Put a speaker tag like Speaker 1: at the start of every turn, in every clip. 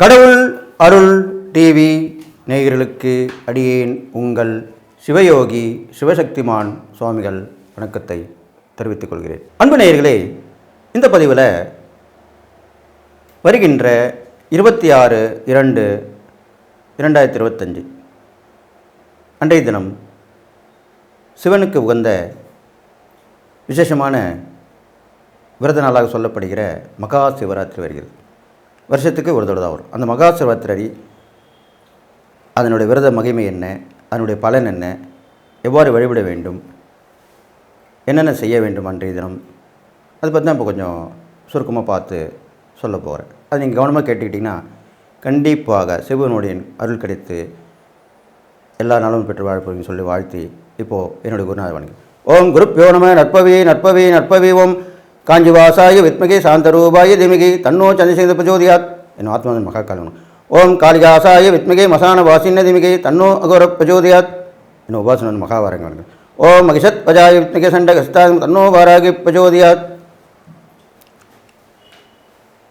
Speaker 1: கடவுள் அருள் டிவி நேயர்களுக்கு அடியேன் உங்கள் சிவயோகி சிவசக்திமான் சுவாமிகள் வணக்கத்தை தெரிவித்துக் கொள்கிறேன். அன்பு நேயர்களே இந்த பதிவில் வருகின்ற இருபத்தி ஆறு இரண்டு இரண்டாயிரத்தி இருபத்தஞ்சு அன்றைய தினம் சிவனுக்கு உகந்த விசேஷமான விரத நாளாக சொல்லப்படுகிற மகா சிவராத்திரி வருகிறது. வருஷத்துக்கு ஒரு தடவை தான் வரும். அந்த மகா சிவராத்திரி அதனுடைய விரத மகிமை என்ன? அதனுடைய பலன் என்ன? எவ்வாறு வழிபட வேண்டும்? என்னென்ன செய்ய வேண்டும் அன்றைய தினம்? அதை பற்றி தான் இப்போ கொஞ்சம் சுருக்கமாக பார்த்து சொல்ல போகிறேன் அது நீங்கள் கவனமாக கேட்டுக்கிட்டிங்கன்னா கண்டிப்பாக சிவனுடைய அருள் கிடைத்து எல்லா நாளும் பெற்று வாழ்ப்பீங்கன்னு சொல்லி வாழ்த்தி இப்போது என்னுடைய குருநாதர் வணக்கம் ஓம் குருப் யோனம நற்பவி நற்பவி நற்பவி ஓம். காஞ்சிவாசாய வித்மகி சாந்தரூபாய திமிகி தன்னோ சந்திரசேகர பிரஜோதியாத் என் ஆத்மாவின் மகா ஓம் காளிகாசாய வித்மகே மசான வாசின்ன திமிகி தன்னோ அகோர பிரஜோதியாத் என் உபாசனன் மகாவாரங்க ஓம் மகிஷத் பஜாய வித்மகே சண்ட கஸ்தாயம் தன்னோ வாராகி பிரச்சோதியாத்.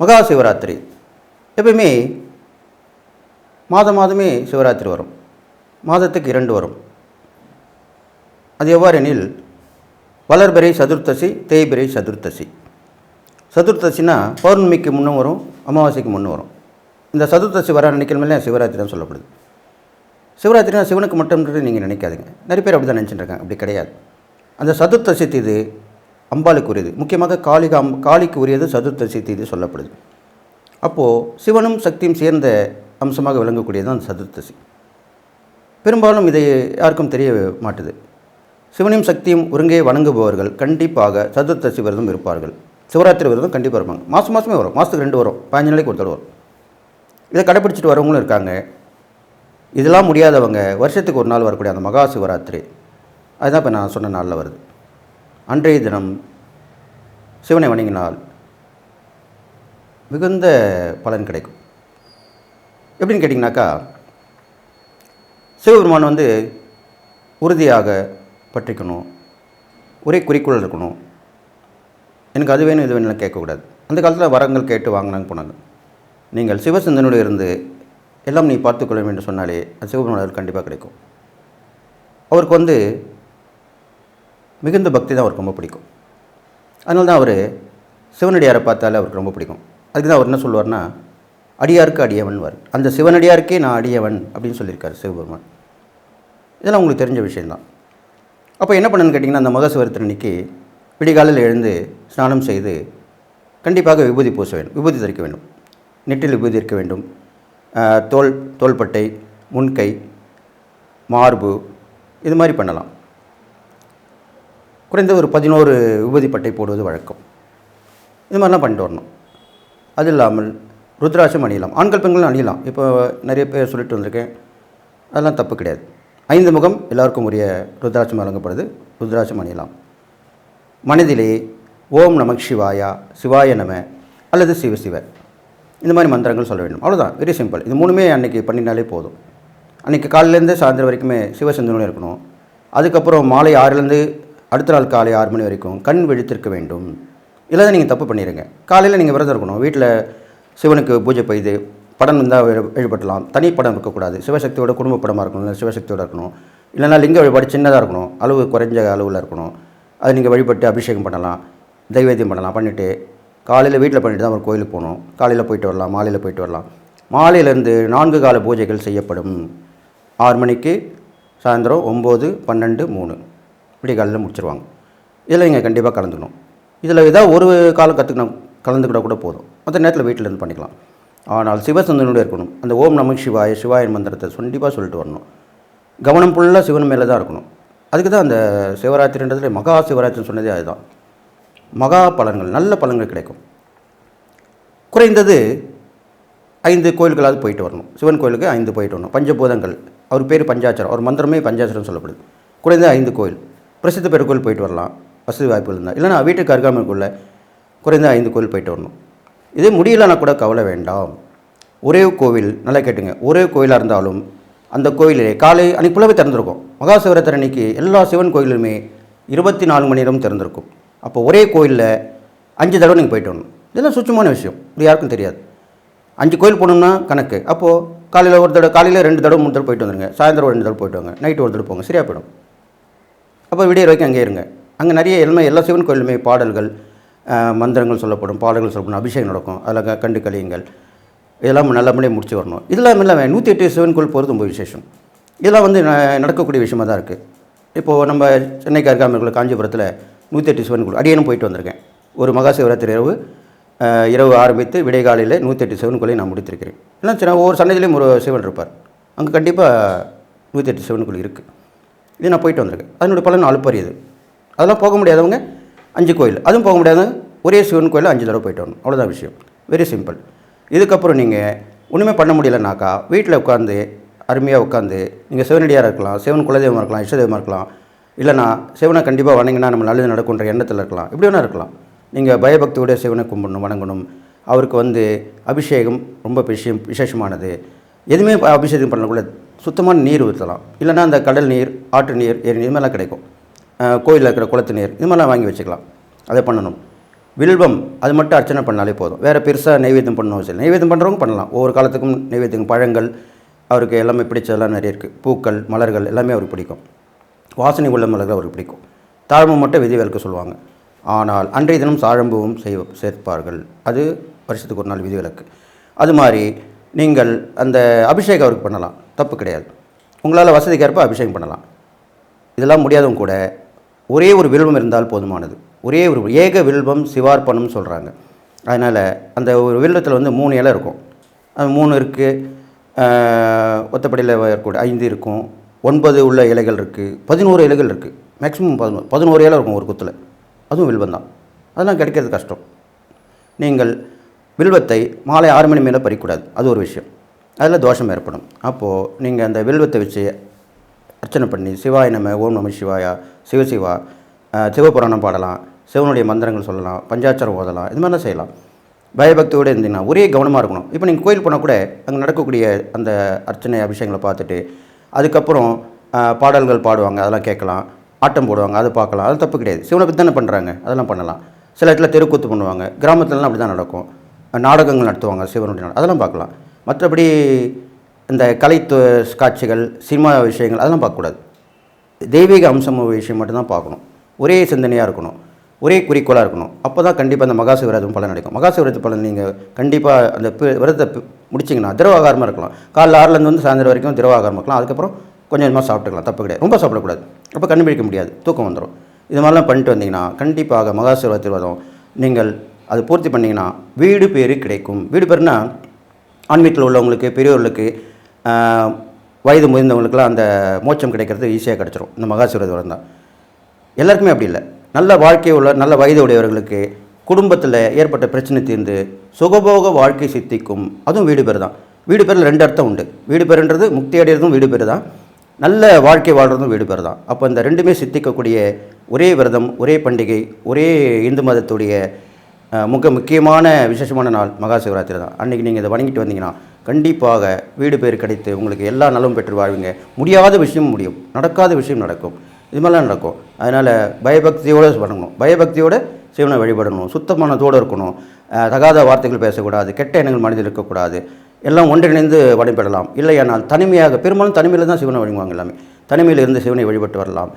Speaker 1: மகா சிவராத்திரி. எப்பயுமே மாதம் மாதமே சிவராத்திரி வரும். மாதத்துக்கு இரண்டு வரும். அது எவ்வாறெனில் வளர்பிறை சதுர்த்தசி தேய்பிறை சதுர்த்தசி. சதுர்த்தசினா பௌர்ணமிக்கு முன்னும் வரும் அமாவாசைக்கு முன்னும் வரும். இந்த சதுர்த்தசி வர நினைக்கிறமே சிவராத்திரி தான் சொல்லப்படுது. சிவராத்திரினா சிவனுக்கு மட்டும்ன்றது நீங்கள் நினைக்காதுங்க. நிறைய பேர் அப்படி தான் நினச்சிட்டு அப்படி கிடையாது. அந்த சதுர்த்தசி தீது அம்பாளுக்கு உரியது முக்கியமாக காளிகா அம் காளிக்கு உரியது சதுர்த்தசி தீது சொல்லப்படுது. அப்போது சிவனும் சக்தியும் சேர்ந்த அம்சமாக விளங்கக்கூடியது தான் சதுர்த்தசி. பெரும்பாலும் இதை யாருக்கும் தெரிய மாட்டுது. சிவனையும் சக்தியும் ஒருங்கே வணங்குபவர்கள் கண்டிப்பாக சதுர்த்தசி விரதம் இருப்பார்கள். சிவராத்திரி விரதம் கண்டிப்பாக இருப்பாங்க. மாதம் மாதமே வரும். மாதத்துக்கு ரெண்டு வரும். பதினஞ்சு நாளைக்கு ஒரு தடவை வரும். இதை கடைப்பிடிச்சிட்டு வரவங்களும் இருக்காங்க. இதெல்லாம் முடியாதவங்க வருஷத்துக்கு ஒரு நாள் வரக்கூடிய அந்த மகா சிவராத்திரி. அதுதான் இப்போ நான் சொன்ன நாளில் வருது. அன்றைய தினம் சிவனை வணங்கினால் மிகுந்த பலன் கிடைக்கும். எப்படின்னு கேட்டிங்கனாக்கா சிவபெருமான் வந்து உறுதியாக பற்றிக்கணும். ஒரே குறிக்கோள் இருக்கணும். எனக்கு அது வேணும் இது வேணும்லாம் கேட்கக்கூடாது. அந்த காலத்தில் வரங்கள் கேட்டு வாங்கினாங்க போனாங்க. நீங்கள் சிவசிந்தனோடு இருந்து எல்லாம் நீ பார்த்துக்கொள்ள வேண்டும் சொன்னாலே அது சிவபெருமானவர் கண்டிப்பாக கிடைக்கும். அவருக்கு வந்து மிகுந்த பக்தி தான் அவருக்கு ரொம்ப பிடிக்கும். அதனால தான் அவர் சிவனடியாரை பார்த்தாலே அவருக்கு ரொம்ப பிடிக்கும். அதுக்கு தான் அவர் என்ன சொல்லுவார்னா அடியாருக்கு அடியவன்வார் அந்த சிவனடியாருக்கே நான் அடியவன் அப்படின்னு சொல்லியிருக்காரு சிவபெருமான். இதெல்லாம் உங்களுக்கு தெரிஞ்ச விஷயந்தான் அப்போ என்ன பண்ணுன்னு கேட்டிங்கன்னா அந்த மக சிவராத்திரி விடிகாலையில் எழுந்து ஸ்நானம் செய்து கண்டிப்பாக விபூதி பூச வேண்டும் விபூதி தரிக்க வேண்டும். நெற்றில் விபூதி இருக்க வேண்டும். தோல் தோள்பட்டை முன்கை மார்பு இது மாதிரி பண்ணலாம். குறைந்த ஒரு பதினோரு விபூதி பட்டை போடுவது வழக்கம். இது மாதிரிலாம் பண்ணிட்டு வரணும். அது இல்லாமல் ருத்ராட்சம் அணியலாம். ஆண்கள் பெண்களும் அணியலாம். இப்போ நிறைய பேர் சொல்லிட்டு வந்திருக்கேன். அதெல்லாம் தப்பு கிடையாது. ஐந்து முகம் எல்லாருக்கும் உரிய ருத்ராட்சம் வழங்கப்படுது. ருத்ராட்சம் அணியலாம். மனதிலே ஓம் நமக் சிவாயா சிவாய நம அல்லது சிவ சிவ. இந்த மாதிரி மந்திரங்கள் சொல்ல வேண்டும். அவ்வளோதான் வெரி சிம்பிள் இது மூணுமே அன்றைக்கி பண்ணினாலே போதும். அன்றைக்கி காலையிலேருந்து சாயந்தரம் வரைக்குமே சிவசிந்தனும் இருக்கணும். அதுக்கப்புறம் மாலை ஆறுலேருந்து அடுத்த நாள் காலை ஆறு மணி வரைக்கும் கண் விழித்திருக்க வேண்டும். இல்லை நீங்கள் தப்பு பண்ணிடுங்க காலையில் நீங்கள் விரதம் இருக்கணும். வீட்டில் சிவனுக்கு பூஜை பெய்து படம் இருந்தால் வழிபடலாம் தனி படம் இருக்கக்கூடாது. சிவசக்தியோட குடும்ப படமாக இருக்கணும். இல்லை சிவசக்தியோட இருக்கணும். இல்லைன்னா லிங்க வழிபாடு சின்னதாக இருக்கணும். அளவு குறைஞ்ச அளவில் இருக்கணும். அது நீங்கள் வழிபட்டு அபிஷேகம் பண்ணலாம். தெய்வேத்தியம் பண்ணலாம். பண்ணிவிட்டு காலையில் வீட்டில் பண்ணிட்டு தான் ஒரு கோயிலுக்கு போகணும். காலையில் போயிட்டு வரலாம். மாலையில் போயிட்டு வரலாம். மாலையிலேருந்து நான்கு கால பூஜைகள் செய்யப்படும். ஆறு மணிக்கு சாயந்தரம் ஒம்பது பன்னெண்டு மூணு. இப்படி காலையில் முடிச்சிருவாங்க. இதில் நீங்கள் கண்டிப்பாக கலந்துக்கணும். இதில் ஏதாவது ஒரு காலம் கற்றுக்கணும் கலந்துக்கிட்ட கூட போதும். மற்ற நேரத்தில் வீட்டிலேருந்து பண்ணிக்கலாம். ஆனால் சிவசந்தனோடு இருக்கணும். அந்த ஓம் நமக் சிவாய சிவாயன் மந்திரத்தை கண்டிப்பாக சொல்லிட்டு வரணும். கவனம் ஃபுல்லாக சிவன் மேலே தான் இருக்கணும். அதுக்கு தான் அந்த சிவராத்திரின்றதுல மகா சிவராத்திரின்னு சொன்னதே அதுதான். மகா பலன்கள் நல்ல பலன்கள் கிடைக்கும். குறைந்தது ஐந்து கோயில்களாவது போயிட்டு வரணும். சிவன் கோயிலுக்கு ஐந்து போயிட்டு வரணும். பஞ்சபூதங்கள் அவர் பேர் பஞ்சாச்சரம் அவர் மந்திரமே பஞ்சாச்சரம் சொல்லப்படுது. குறைந்த ஐந்து கோயில். பிரசித்த பெரு கோயில் போயிட்டு வரலாம். வசதி வாய்ப்புகள் இருந்தால் இல்லைன்னா வீட்டுக்கு அருகாமைக்குள்ள குறைந்த ஐந்து கோயில் போயிட்டு வரணும். இது முடியலன்னா கூட கவலை வேண்டாம். ஒரே கோவில் நல்லா கேட்டுங்க. ஒரே கோயிலாக இருந்தாலும் அந்த கோயிலே காலை அன்றைக்கி ஃபுல்லாகவே திறந்திருக்கும். மகா சிவராத்திரி அன்னைக்கு எல்லா சிவன் கோயிலுமே இருபத்தி நாலு மணி நேரம் திறந்திருக்கும். அப்போ ஒரே கோயிலில் அஞ்சு தடவை நீங்கள் போயிட்டு வரணும். இதெல்லாம் சுச்சமான விஷயம். இது யாருக்கும் தெரியாது. அஞ்சு கோயில் போகணும்னா கணக்கு. அப்போது காலையில் ஒரு தடவை காலையில் ரெண்டு தடவை மூணு தடவை போயிட்டு வந்துருங்க. சாயந்தரம் ரெண்டு தடவை போயிட்டு வாங்க. நைட்டு ஒரு தடவை போங்க. சரியாக போயிடும். அப்போ விடிய வரைக்கும் அங்கே இருங்க. அங்கே நிறைய எல்லாமே எல்லா சிவன் கோயிலுமே பாடல்கள் மந்திரங்கள் சொல்லப்படும் பாடல்கள் சொல்லப்படும் அபிஷேகம் நடக்கும். அதில் க- கண்டு கழியுங்கள். இதெல்லாம் நல்லபடியாக முடிச்சு வரணும். இதெல்லாம் இல்லாமல் நூற்றி எட்டு சிவன் கோயில் போகிறது ரொம்ப விசேஷம். இதெல்லாம் வந்து ந- நடக்கக்கூடிய விஷயமாக தான் இருக்குது இப்போது நம்ம சென்னைக்கு அருகாமைக்குள்ள காஞ்சிபுரத்தில் நூற்றி எட்டு சிவன் கோயில் அடியேனும் போயிட்டு வந்திருக்கேன். ஒரு மகா சிவராத்திரி இரவு இரவு ஆரம்பித்து விடைகாலையில் நூற்றி எட்டு சிவன் கோயிலை நான் முடித்திருக்கிறேன். ஏன்னா சின்ன ஒவ்வொரு சன்னதியிலையும் ஒரு சிவன் இருப்பார். அங்கே கண்டிப்பாக நூற்றி எட்டு சிவன் கோயில் இருக்குது இது நான் போயிட்டு வந்திருக்கேன். அதனுடைய பலன் அழுப்பறியது அதெல்லாம் போக முடியாதவங்க அஞ்சு கோயில். அதுவும் போக முடியாது. ஒரே சிவன் கோயில் அஞ்சு தடவை போயிட்டு வரணும். அவ்வளோதான் விஷயம். வெரி சிம்பிள் இதுக்கப்புறம் நீங்கள் ஒன்றுமே பண்ண முடியலனாக்கா வீட்டில் உட்காந்து அருமையாக உட்காந்து நீங்கள் சிவனடியாக இருக்கலாம் சிவன் குலதெய்வமாக இருக்கலாம் இஷ்டதெய்வமாக இருக்கலாம் இல்லைனா சிவனை கண்டிப்பாக வணங்கினா நம்ம நல்லது நடக்குன்ற எண்ணத்தில் இருக்கலாம். இப்படி வேணா இருக்கலாம். நீங்கள் பயபக்தியோட சிவனை கும்பிடணும் வணங்கணும். அவருக்கு வந்து அபிஷேகம் ரொம்ப விஷயம் விசேஷமானது. எதுவுமே அபிஷேகம் பண்ணக்கூடாது சுத்தமான நீர் ஊற்றலாம் இல்லைன்னா அந்த கடல் நீர் ஆற்று நீர் ஏரி நீர் மாதிரிலாம் கிடைக்கும். கோயிலில் இருக்கிற குளத்து நீர் இது மாதிரிலாம் வாங்கி வச்சுக்கலாம். அதை பண்ணணும். வில்வம் அது மட்டும் அர்ச்சனை பண்ணாலே போதும். வேறு பெருசாக நைவேத்தியம் பண்ணணும் அவசியம் நைவேத்தியம் பண்ணுறவங்க பண்ணலாம். ஒவ்வொரு காலத்துக்கும் நைவேத்தியம் பழங்கள் அவருக்கு எல்லாமே பிடிச்சதெல்லாம் நிறைய இருக்குது பூக்கள் மலர்கள் எல்லாமே அவருக்கு பிடிக்கும். வாசனை உள்ள மலர்கள் அவருக்கு பிடிக்கும். தாழ்வு மட்டும் விதி விதிவிலக்கு சொல்லுவாங்க. ஆனால் அன்றைய தினம் சாழம்புவும் செய்வ சேர்ப்பார்கள். அது வருஷத்துக்கு ஒரு நாள் விதி விதிவிலக்கு. அது மாதிரி நீங்கள் அந்த அபிஷேகம் அவருக்கு பண்ணலாம். தப்பு கிடையாது. உங்களால் வசதிக்கேற்ப அபிஷேகம் பண்ணலாம். இதெல்லாம் முடியாதவங்க கூட ஒரே ஒரு வில்வம் இருந்தால் போதுமானது. ஒரே ஒரு ஏக வில்வம் சிவார்ப்பணம்னு சொல்கிறாங்க அதனால் அந்த ஒரு வில்வத்தில் வந்து மூணு இலை இருக்கும். அது மூணு இருக்குது ஒத்தப்படியில் இருக்கக்கூடிய ஐந்து இருக்கும். ஒன்பது உள்ள இலைகள் இருக்குது பதினோரு இலைகள் இருக்குது மேக்ஸிமம் பதினோரு பதினோரு இலை இருக்கும் ஒரு குத்தில். அதுவும் வில்வம் தான். அதெல்லாம் கிடைக்கிறது கஷ்டம். நீங்கள் வில்வத்தை மாலை ஆறு மணி மேலே பறிக்கூடாது அது ஒரு விஷயம். அதில் தோஷம் ஏற்படும். அப்போது நீங்கள் அந்த வில்வத்தை வச்சு அர்ச்சனை பண்ணி சிவாய நம ஓம் நம சிவாயா சிவசிவா சிவபுராணம் பாடலாம் சிவனுடைய மந்திரங்கள் சொல்லலாம் பஞ்சாட்சரம் ஓதலாம் இது மாதிரிலாம் செய்யலாம். பயபக்தியோடு இருந்தீங்கன்னா ஒரே கவனமாக இருக்கணும். இப்போ நீங்கள் கோயில் போனால் கூட அங்கே நடக்கக்கூடிய அந்த அர்ச்சனை அபிஷேகங்களை பார்த்துட்டு அதுக்கப்புறம் பாடல்கள் பாடுவாங்க அதெல்லாம் கேட்கலாம் ஆட்டம் போடுவாங்க அதை பார்க்கலாம். அது தப்பு கிடையாது. சிவனை பற்றி தானே பண்ணுறாங்க அதெல்லாம் பண்ணலாம். சில இடத்துல தெருக்கூத்து பண்ணுவாங்க கிராமத்துலலாம் அப்படி தான் நடக்கும். நாடகங்கள் நடத்துவாங்க சிவனுடைய அதெல்லாம் பார்க்கலாம். மற்றபடி இந்த கலை காட்சிகள் சினிமா விஷயங்கள் அதெல்லாம் பார்க்கக்கூடாது. தெய்வீக அம்சம் விஷயம் மட்டும்தான் பார்க்கணும். ஒரே சிந்தனையாக இருக்கணும். ஒரே குறிக்கோளாக இருக்கணும். அப்போ தான் கண்டிப்பாக அந்த மகா சிவராத்திரி பலன் கிடைக்கும். மகா பலன் நீங்கள் கண்டிப்பாக அந்த விரதத்தை முடிச்சிங்கன்னா திரவாகாரமாக இருக்கலாம். காலைல ஆறுலேருந்து வந்து சாயந்தரம் வரைக்கும் திரவாகாரமாக இருக்கலாம். அதுக்கப்புறம் கொஞ்சம் கொஞ்சமாக சாப்பிட்டுக்கலாம். தப்பு கிடையாது. ரொம்ப சாப்பிடக்கூடாது. அப்போ கண்டுபிடிக்க முடியாது. தூக்கம் வந்துடும் இது மாதிரிலாம் பண்ணிட்டு வந்தீங்கன்னா கண்டிப்பாக மகா சிவராத்திரி விரதம் நீங்கள் அது பூர்த்தி பண்ணிங்கன்னா வீடு பேர் கிடைக்கும். வீடு பேர்னால் ஆன்மீகத்தில் உள்ளவங்களுக்கு பெரியவர்களுக்கு வயது முதிர்ந்தவங்களுக்குலாம் அந்த மோட்சம் கிடைக்கிறது ஈஸியாக கிடச்சிரும். இந்த மகாசிவரது விரதம் தான். எல்லாருக்குமே அப்படி இல்லை. நல்ல வாழ்க்கை உள்ள நல்ல வயது உடையவர்களுக்கு குடும்பத்தில் ஏற்பட்ட பிரச்சனை தீர்ந்து சுகபோக வாழ்க்கை சித்திக்கும். அதுவும் வீடு பேர் தான். வீடு பேரில் ரெண்டு அர்த்தம் உண்டு. வீடு பேருன்றது முக்தி அடைகிறதும் வீடு பேர் தான். நல்ல வாழ்க்கை வாழ்கிறதும் வீடு பேர் தான். அப்போ இந்த ரெண்டுமே சித்திக்கக்கூடிய ஒரே விரதம் ஒரே பண்டிகை ஒரே இந்து மதத்துடைய மிக முக்கியமான விசேஷமான நாள் மகா சிவராத்திரி தான். அன்றைக்கி நீங்கள் இதை வணங்கிட்டு வந்தீங்கன்னா கண்டிப்பாக வீடு பேர் கிடைத்து உங்களுக்கு எல்லா நலமும் பெற்று வாழ்வீங்க. முடியாத விஷயம் முடியும். நடக்காத விஷயம் நடக்கும். இது மாதிரிலாம் நடக்கும். அதனால் பயபக்தியோடு பண்ணணும் பயபக்தியோடு சிவனை வழிபடணும். சுத்தமானதோடு இருக்கணும். தகாத வார்த்தைகள் பேசக்கூடாது. கெட்ட எண்ணங்கள் மனதில் இருக்கக்கூடாது. எல்லாம் ஒன்றிணைந்து வழிபடலாம். இல்லையானால் தனிமையாக பெரும்பாலும் தனிமையில் தான் சிவனை வழிவாங்க எல்லாமே. தனிமையில் இருந்து சிவனை வழிபட்டு வரலாம்.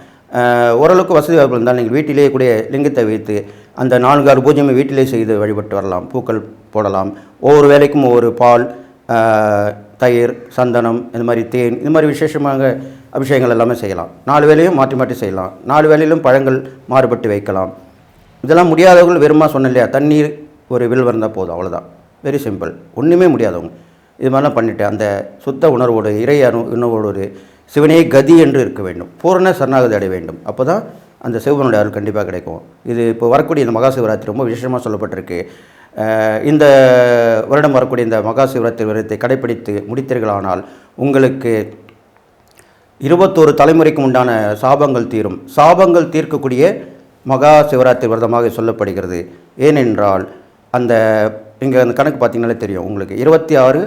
Speaker 1: ஓரளவுக்கு வசதி வாய்ப்பு இருந்தால் நீங்கள் வீட்டிலேயே கூட லிங்கத்தை வைத்து அந்த நான்கு ஆறு பூஜ்ஜியமே வீட்டிலே செய்து வழிபட்டு வரலாம். பூக்கள் போடலாம். ஒவ்வொரு வேலைக்கும் ஒவ்வொரு பால் தயிர் சந்தனம் இந்த மாதிரி தேன் இது மாதிரி விசேஷமாக அபிஷேகங்கள் எல்லாமே செய்யலாம். நாலு வேலையும் மாற்றி மாற்றி செய்யலாம். நாலு வேலையிலும் பழங்கள் மாறுபட்டு வைக்கலாம். இதெல்லாம் முடியாதவர்கள் வெறுமா சொன்னேன் இல்லையா? தண்ணீர் ஒரு வில் வந்தால் போதும் அவ்வளோதான் வெரி சிம்பிள் ஒன்றுமே முடியாதவங்க. இது மாதிரிலாம் பண்ணிவிட்டு அந்த சுத்த உணர்வோடு இறை அணு உணர்வோடு ஒரு சிவனே கதி என்று இருக்க வேண்டும். பூரண சரணாகதி அடைய வேண்டும். அப்போ தான் அந்த சிவனுடைய அருள் கண்டிப்பாக கிடைக்கும். இது இப்போ வரக்கூடிய இந்த மகா சிவராத்திரி ரொம்ப விசேஷமாக சொல்லப்பட்டிருக்கு. இந்த வருடம் வரக்கூடிய இந்த மகா சிவராத்திரி விரதத்தை கடைப்பிடித்து முடித்தீர்களானால் உங்களுக்கு இருபத்தோரு தலைமுறைக்கு உண்டான சாபங்கள் தீரும். சாபங்கள் தீர்க்கக்கூடிய மகா சிவராத்திரி விரதமாக சொல்லப்படுகிறது. ஏனென்றால் அந்த இங்கே அந்த கணக்கு பார்த்திங்கனாலே தெரியும் உங்களுக்கு. இருபத்தி ஆறு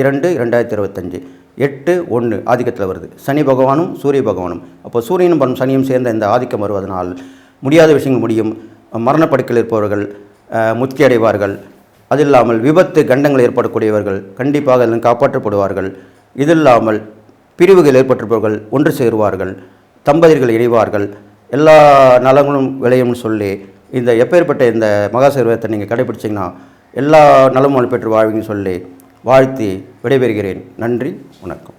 Speaker 1: இரண்டு ரெண்டாயிரத்தி இருபத்தஞ்சு. எட்டு ஒன்று ஆதிக்கத்தில் வருது. சனி பகவானும் சூரிய பகவானும். அப்போ சூரியனும் மற்றும் சனியும் சேர்ந்த இந்த ஆதிக்கம் வருவதனால் முடியாத விஷயங்கள் முடியும். மரணப்படுக்கையில் இருப்பவர்கள் முத்தி அடைவார்கள் அது இல்லாமல் விபத்து கண்டங்கள் ஏற்படக்கூடியவர்கள் கண்டிப்பாக அதில் காப்பாற்றப்படுவார்கள். இது இல்லாமல் பிரிவுகள் ஏற்பட்டிருப்பவர்கள் ஒன்று சேருவார்கள். தம்பதிர்கள் இணைவார்கள். எல்லா நலங்களும் விளையும்னு சொல்லி இந்த எப்பேற்பட்ட இந்த மகாசேர்வத்தை நீங்கள் கடைபிடிச்சிங்கன்னா எல்லா நலமும் பெற்று வாழ்வீங்கன்னு சொல்லி வாழ்த்தி விடைபெறுகிறேன். நன்றி வணக்கம்.